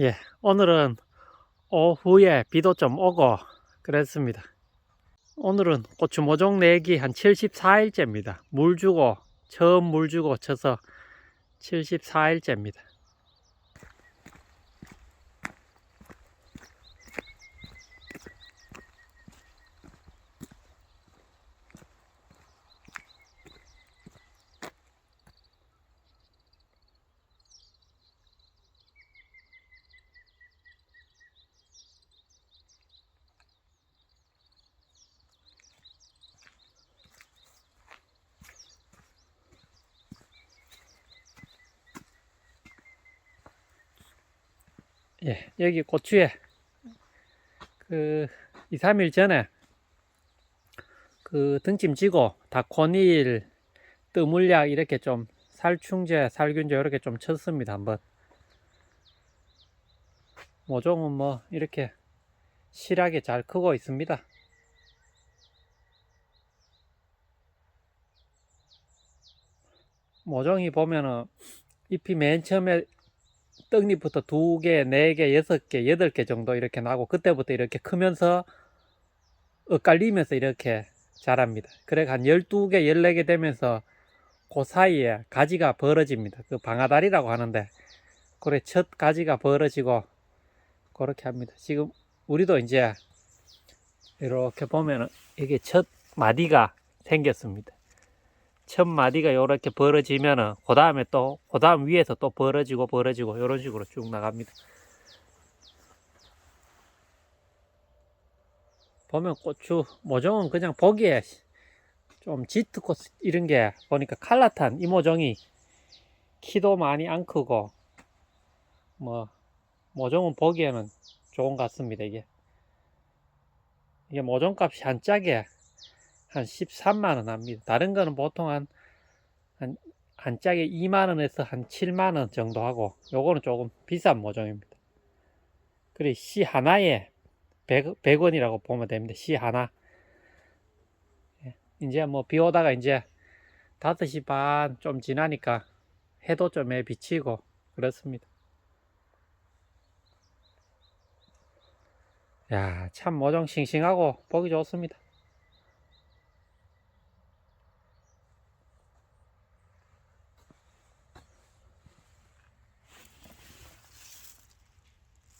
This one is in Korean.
예, 오늘은 오후에 비도 좀 오고 그랬습니다. 오늘은 고추 모종 내기 한 74일째입니다. 물 주고 처음 물 주고 쳐서 74일째입니다. 예, 여기 고추에 그 2, 3일 전에 그 등짐 지고 다코닐 뜨물약 이렇게 좀 살충제, 살균제 이렇게 좀 쳤습니다. 한번. 모종은 뭐 이렇게 실하게 잘 크고 있습니다. 모종이 보면은 잎이 맨 처음에 떡잎부터 두 개, 네 개, 여섯 개, 여덟 개 정도 이렇게 나고 그때부터 이렇게 크면서 엇갈리면서 이렇게 자랍니다. 그래 한 12개, 14개 되면서 그 사이에 가지가 벌어집니다. 그 방아다리라고 하는데 그래 첫 가지가 벌어지고 그렇게 합니다. 지금 우리도 이제 이렇게 보면은 이게 첫 마디가 생겼습니다. 첫 마디가 이렇게 벌어지면은 그 다음에 또 그 다음 위에서 또 벌어지고 벌어지고 이런 식으로 쭉 나갑니다. 보면 고추 모종은 그냥 보기에 좀 짙고 이런 게 보니까 칼라탄 이 모종이 키도 많이 안 크고 뭐 모종은 보기에는 좋은 것 같습니다 이게 이게 모종값이 한 짝에 한 13만원 합니다. 다른 거는 보통 한, 한, 한 짝에 2만원에서 한 7만원 정도 하고, 요거는 조금 비싼 모종입니다. 그리고 씨 하나에 100, 100원이라고 보면 됩니다. 씨 하나. 예, 이제 뭐 비 오다가 이제 5시 반 좀 지나니까 해도 좀에 비치고 그렇습니다. 야, 참 모종 싱싱하고 보기 좋습니다.